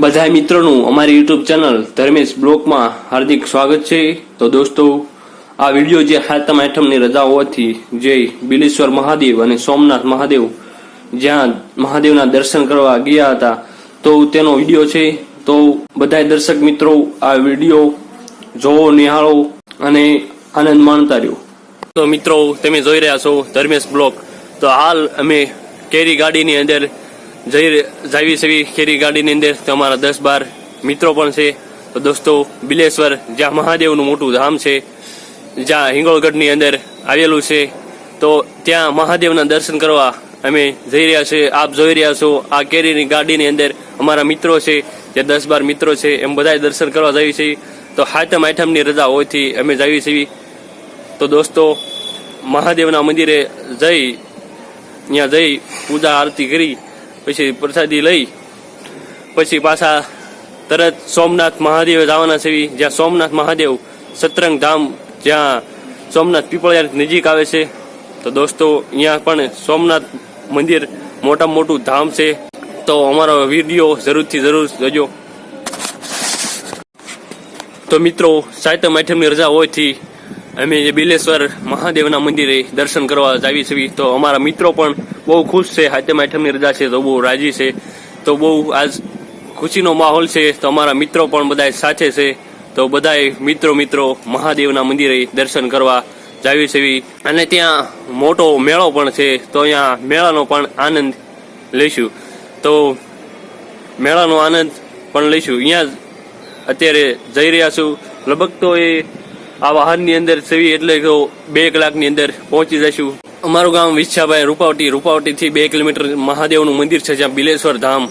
બધા મિત્રોનું અમારી યુટ્યુબ ચેનલ ધર્મેશ બ્લોકમાં હાર્દિક સ્વાગત છે. તો દોસ્તો, આ વીડિયો જે હાતમ આઠમની રજા હોવાથી જે બિલેશ્વર મહાદેવ અને સોમનાથ મહાદેવ જ્યાં મહાદેવના દર્શન કરવા ગયા હતા, તો તેનો વીડિયો છે. તો બધા દર્શક મિત્રો, આ વીડિયો જોવો, નિહાળો અને આનંદ માણતા રહ્યો. તો મિત્રો, તમે જોઈ રહ્યા છો ધર્મેશ બ્લોક. તો હાલ અમે કેરી ગાડીની અંદર જઈ જાવી સેવી કેરી ગાડીની અંદર તમારા દસ બાર મિત્રો પણ છે. તો દોસ્તો, બિલેશ્વર, જ્યાં મહાદેવનું મોટું ધામ છે, જ્યાં હિંગોળગઢની અંદર આવેલું છે, તો ત્યાં મહાદેવના દર્શન કરવા અમે જઈ રહ્યા છે. આપ જોઈ રહ્યા છો, આ કેરીની ગાડીની અંદર અમારા મિત્રો છે, જે દસ બાર મિત્રો છે, એમ બધા દર્શન કરવા જઈએ છીએ તો હાથમ આઠમની રજા હોયથી અમે જઈએ છીએ તો દોસ્તો, મહાદેવના મંદિરે જઈ, ત્યાં જઈ પૂજા આરતી કરી પછી પ્રસાદી લઈ, પછી પાછા તરત સોમનાથ મહાદેવ જવાના છે જ્યાં સોમનાથ મહાદેવ સતરંગ ધામ, જ્યાં સોમનાથ પીપળિયા નજીક આવે છે. તો દોસ્તો અહીંયા પણ સોમનાથ મંદિર મોટામાં મોટું ધામ છે. તો અમારો વીડિયો જરૂરથી જરૂર જોજો. તો મિત્રો સાતમ આઠમની રજા હોયથી અમે બિલેશ્વર મહાદેવના મંદિરે દર્શન કરવા જાવી છીએ, તો અમારા મિત્રો પણ બહુ ખુશ છે સાતમ આઠમની રજા છે, તો બહુ રાજી છે. તો બહુ આજ ખુશીનો માહોલ છે, તો અમારા મિત્રો પણ બધા સાથે છે. તો બધાએ મિત્રો મિત્રો મહાદેવના મંદિરે દર્શન કરવા જાવી છીએ. અને ત્યાં મોટો મેળો પણ છે, તો અહીંયા મેળાનો પણ આનંદ લઈશું. તો મેળાનો આનંદ પણ લઈશું. અહીંયા અત્યારે જઈ રહ્યા છું. લગભગ તો એ આ વાહનની અંદર સેવી એટલે તો બે કલાકની અંદર પહોંચી જઈશું. અમારું ગામ વિચ્છાભાઈ રૂપાવટી, રૂપાવટીથી બે કિલોમીટર મહાદેવનું મંદિર છે, જ્યાં બિલેશ્વર ધામ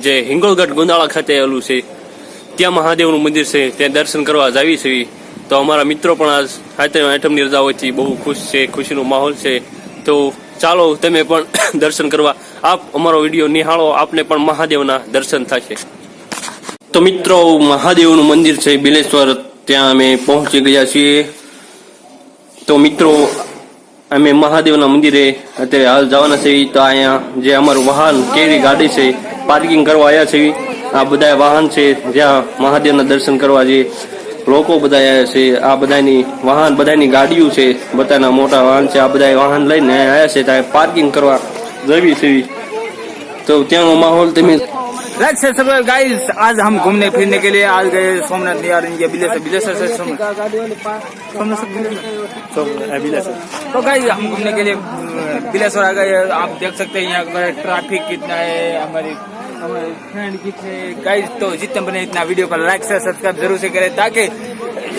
જે હિંગોલગઢ ગુંદાળા ખાતે આવેલું છે. ત્યાં મહાદેવનું મંદિર છે, ત્યાં દર્શન કરવા જાવી છે. તો અમારા મિત્રો પણ આજ હાથે આઠમની રજા હોયથી બહુ ખુશ છે, ખુશીનો માહોલ છે. તો ચાલો તમે પણ દર્શન કરવા. આપ અમારો વીડિયો નિહાળો, આપને પણ મહાદેવના દર્શન થશે. તો મિત્રો, મહાદેવનું મંદિર છે, બિલેશ્વર ત્યાં અમે પહોંચી ગયા છીએ. તો મિત્રો, અમે મહાદેવના મંદિરે અત્યારે હાલ જવાના છે તો અહીંયા જે અમારું વાહન, કેવી ગાડી છે પાર્કિંગ કરવા આવ્યા છે આ બધા વાહન છે, જ્યાં મહાદેવના દર્શન કરવા જે લોકો બધા આવ્યા છે. આ બધાની વાહન બધાની ગાડીઓ છે, બધાના મોટા વાહન છે. આ બધા વાહન લઈને આવ્યા છે, ત્યાં પાર્કિંગ કરવા જવી છે. તો ત્યાંનો માહોલ તમે राइट सर सब गाइस आज हम घूमने फिरने के लिए आज गए सोमनाथ निहार इनके बिलेसर बिलेसर से सोमनाथ सोमनाथ से बिलेसर? सोम- बिलेसर तो गाइस हम घूमने के लिए अ, बिलेसर आ गए आप देख सकते हैं यहाँ पर ट्रैफिक कितना है हमारे हमारे फ्रेंड कितने गाइस तो जितने बने इतना वीडियो को लाइक से सब्सक्राइब जरूर से करें ताकि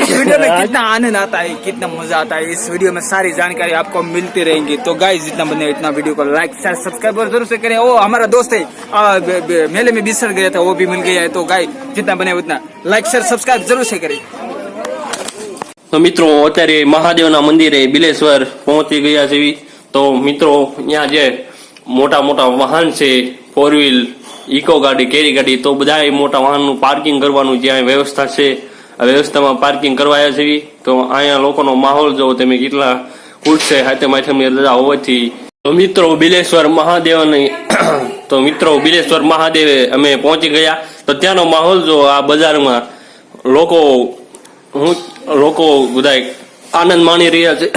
इस वीडियो में कितना आनंद आता है कितना मजा आता है इस वीडियो में सारी जानकारी आपको मिलती रहेंगी तो गाइस जितना बने इतना वीडियो को लाइक शेयर सब्सक्राइब और जरूर से करें ओ हमारा दोस्त है आ, ब- ब- मेले में बिसर गया था वो भी मिल गया है तो गाइस जितना बने उतना लाइक शेयर सब्सक्राइब जरूर से करें તો મિત્રો અત્યારે મહાદેવના મંદિરે બિલેશ્વર પહોંચી ગયા છે તો મિત્રો અહીંયા જે મોટા મોટા વાહન છે ફોર વ્હીલ ઇકો ગાડી કેરી ગાડી તો બધા મોટા વાહનનું પાર્કિંગ કરવાનું જ્યાં વ્યવસ્થા છે આ વ્યવસ્થામાં પાર્કિંગ કરવા છે તો અહીંયા લોકોનો માહોલ જો તમે કેટલા છે, હાથે માથેની રજા હોવાથી. તો મિત્રો, બિલેશ્વર મહાદેવની તો મિત્રો, બિલેશ્વર મહાદેવે અમે પહોંચી ગયા. તો ત્યાંનો માહોલ જો આ બજારમાં લોકો, હું, લોકો બધા આનંદ માણી રહ્યા છે.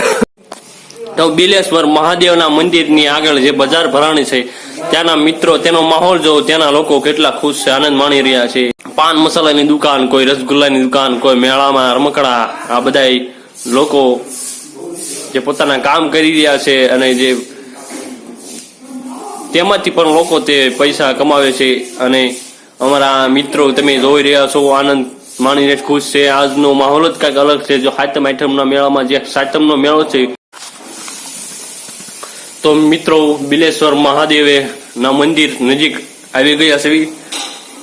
તો બિલેશ્વર મહાદેવના મંદિરની આગળ જે બજાર ભરાણી છે, ત્યાંના મિત્રો, તેનો માહોલ જો ત્યાંના લોકો કેટલા ખુશ છે, આનંદ માણી રહ્યા છે. પાન મસાલાની દુકાન, કોઈ રસગુલ્લાની દુકાન, કોઈ મેળામાં રમકડા, આ બધા લોકો જે પોતાના કામ કરી રહ્યા છે અને જે તેમાંથી પણ લોકો તે પૈસા કમાવે છે અને અમારા મિત્રો તમે જોઈ રહ્યા છો, આનંદ માણીને ખુશ છે. આજનો માહોલ જ કંઈક અલગ છે. જો સાતમ, આઠમના મેળામાં જે સાતમનો મેળો છે, તો મિત્રો બિલેશ્વર મહાદેવે ના મંદિર નજીક આવી ગયા છે.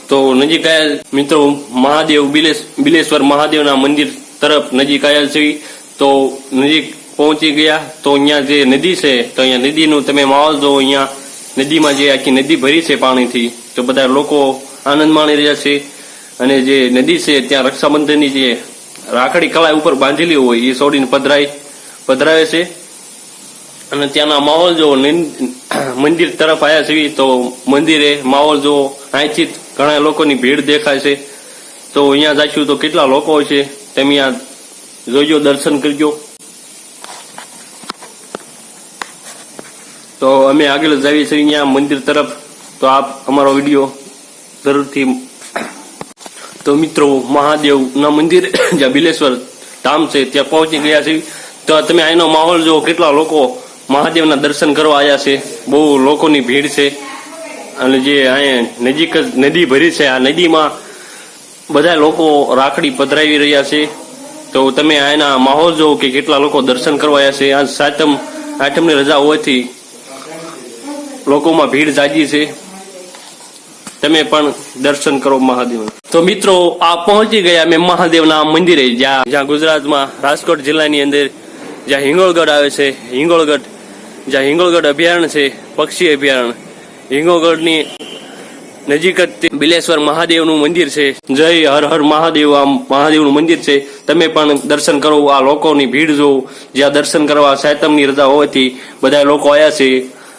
તો નજીક આયેલ મિત્રો મહાદેવ બિલેશ બિલેશ્વર મહાદેવના મંદિર તરફ નજીક આવેલ છે. તો નજીક પહોંચી ગયા, તો અહીંયા જે નદી છે, તો અહીંયા નદીનું તમે માહોલ જો અહીંયા નદીમાં જે આખી નદી ભરી છે પાણીથી, તો બધા લોકો આનંદ માણી રહ્યા છે. અને જે નદી છે, ત્યાં રક્ષાબંધનની જે રાખડી કળાઈ ઉપર બાંધેલી હોય, એ સોડીને પધરાય પધરાવે છે. અને ત્યાંના માહોલ જો મંદિર તરફ આવ્યા છીએ, તો મંદિરે માહોલ જો અહીંથી ઘણા લોકોની ભીડ દેખાય છે. તો અહીંયા જઈશું તો કેટલા લોકો છે, તમે અહીંયા જોજો, દર્શન કરજો. તો અમે આગળ જઈએ છીએ અહીંયા મંદિર તરફ. તો આપ અમારો વીડિયો જરૂરથી તો મિત્રો, મહાદેવના મંદિર, જ્યાં બિલેશ્વર ધામ છે, ત્યાં પહોંચી ગયા છે તો તમે અહીંનો માહોલ જો કેટલા લોકો મહાદેવના દર્શન કરવા આવ્યા છે. બહુ લોકોની ભીડ છે. અને જે અહીંયા નજીક જ નદી ભરી છે. આ નદીમાં બધા લોકો રાખડી પધરાવી રહ્યા છે. તો તમે આના માહોલ જો કે કેટલા લોકો દર્શન કરવા આવ્યા છે. આજ સાતમ, આઠમની રજા હોવાથી લોકોમાં ભીડ જાજી છે. તમે પણ દર્શન કરો મહાદેવ તો મિત્રો, આ પહોંચી ગયા મેં મહાદેવના મંદિરે. જ્યાં જ્યાં ગુજરાતમાં રાજકોટ જિલ્લાની અંદર જ્યાં હિંગોળગઢ આવે છે. હિંગોળગઢ જ્યાં હિંગોળગઢ અભયારણ્ય છે, પક્ષી અભયારણ્ય. હિંગોળગઢની નજીક જ બિલેશ્વર મહાદેવનું મંદિર છે. જય હર હર મહાદેવ આમ મહાદેવનું મંદિર છે. તમે પણ દર્શન કરો, આ લોકોની ભીડ જો જ્યાં દર્શન કરવા સાયતમની રજા હોવાથી બધા લોકો આવ્યા છે.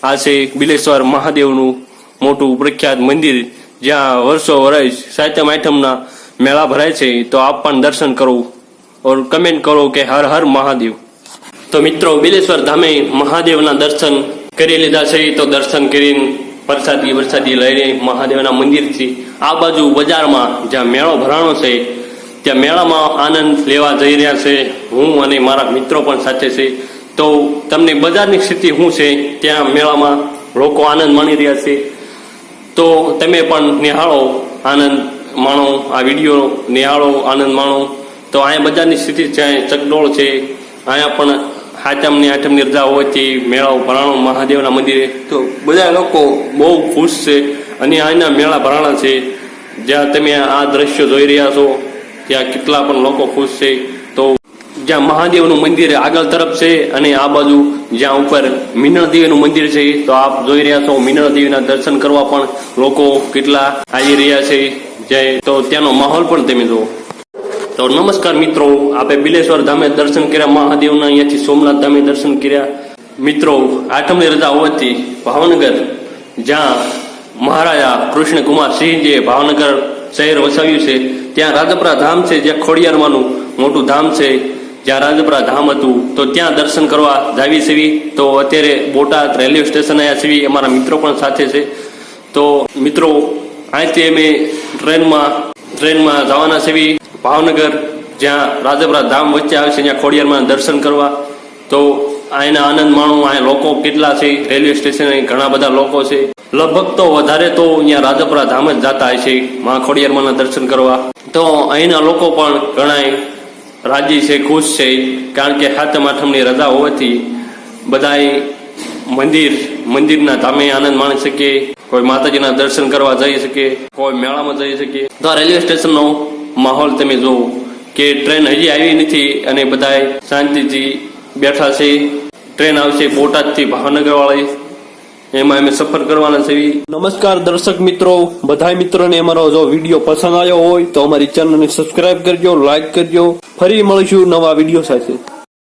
આ છે બિલેશ્વર મહાદેવનું મોટું પ્રખ્યાત મંદિર, જ્યાં વર્ષો વર્ષ સાયતમ આઠમના મેળા ભરાય છે. તો આપ પણ દર્શન કરો. ઓર કમેન્ટ કરો કે હર હર મહાદેવ. તો મિત્રો બિલેશ્વર ધામે મહાદેવના દર્શન કરી લીધા છે. તો દર્શન કરીને વરસાદી વરસાદી લઈને મહાદેવના મંદિરથી આ બાજુ બજારમાં જ્યાં મેળો ભરાણો છે, ત્યાં મેળામાં આનંદ લેવા જઈ રહ્યા છે. હું અને મારા મિત્રો પણ સાથે છે. તો તમને બજારની સ્થિતિ શું છે? ત્યાં મેળામાં લોકો આનંદ માણી રહ્યા છે. તો તમે પણ નિહાળો આનંદ માણો, આ વીડિયો નિહાળો, આનંદ માણો. તો અહીંયા બજારની સ્થિતિ છે ચકડોળ છે. અહીંયા પણ હાચમની આઠમની રજા હોવાથી મેળાઓ ભરાણો મહાદેવના મંદિરે. તો બધા લોકો બહુ ખુશ છે અને અહીંના મેળા ભરાણા છે. જ્યાં તમે આ દ્રશ્યો જોઈ રહ્યા છો, ત્યાં કેટલા પણ લોકો ખુશ છે. તો જ્યાં મહાદેવનું મંદિર આગળ તરફ છે અને આ બાજુ જ્યાં ઉપર મીનળ દેવીનું મંદિર છે, તો આપ જોઈ રહ્યા છો મિનળ દેવીના દર્શન કરવા પણ લોકો કેટલા આવી રહ્યા છે. જય. તો ત્યાંનો માહોલ પણ તમે જુઓ. તો નમસ્કાર મિત્રો આપણે બિલેશ્વર ધામે દર્શન કર્યા, મહાદેવના અહીંયાથી સોમનાથ ધામે દર્શન કર્યા. મિત્રો, આઠમની રજા હોવાથી ભાવનગર, જ્યાં મહારાજા કૃષ્ણકુમાર સિંહજીએ ભાવનગર શહેર વસાવ્યું છે, ત્યાં રાજપરા ધામ છે, જ્યાં ખોડિયારમાંનું મોટું ધામ છે. જ્યાં રાજપરા ધામ હતું, તો ત્યાં દર્શન કરવા જાવી સેવી. તો અત્યારે બોટાદ રેલવે સ્ટેશન આવ્યા સેવી, અમારા મિત્રો પણ સાથે છે. તો મિત્રો આજથી અમે ટ્રેનમાં ટ્રેનમાં જવાના સેવી. ભાવનગર, જ્યાં રાજપરા ધામ વચ્ચે આવે છે, ત્યાં ખોડિયારમાં દર્શન કરવા. તો અહીંના આનંદ માણો અહીંયા લોકો કેટલા છે, રેલવે સ્ટેશન ઘણા બધા લોકો છે. લગભગ તો વધારે તો અહીંયા રાજપરા ધામ જ જતા હોય છે, મા ખોડિયારમાંના દર્શન કરવા. તો અહીંના લોકો પણ ઘણાય રાજી છે, ખુશ છે, કારણ કે હાથમ આઠમની રજા હોવાથી બધાય મંદિર, મંદિરના ધામે આનંદ માણી શકીએ કોઈ માતાજીના દર્શન કરવા જઈ શકે, કોઈ મેળામાં જઈ શકે. તો રેલવે સ્ટેશનનો માહોલ તમે જુઓ કે ટ્રેન હજી આવી નથી અને બધાય શાંતિથી બેઠા છે. ટ્રેન આવશે બોટાદથી ભાવનગર વાળી એમાં અમે સફર કરવાના છે. નમસ્કાર દર્શક મિત્રો. બધા મિત્રોને અમારો જો વીડિયો પસંદ આવ્યો હોય તો અમારી ચેનલને સબસ્ક્રાઇબ કરજો લાઈક કરજો. ફરી મળીશું નવા વીડિયો સાથે.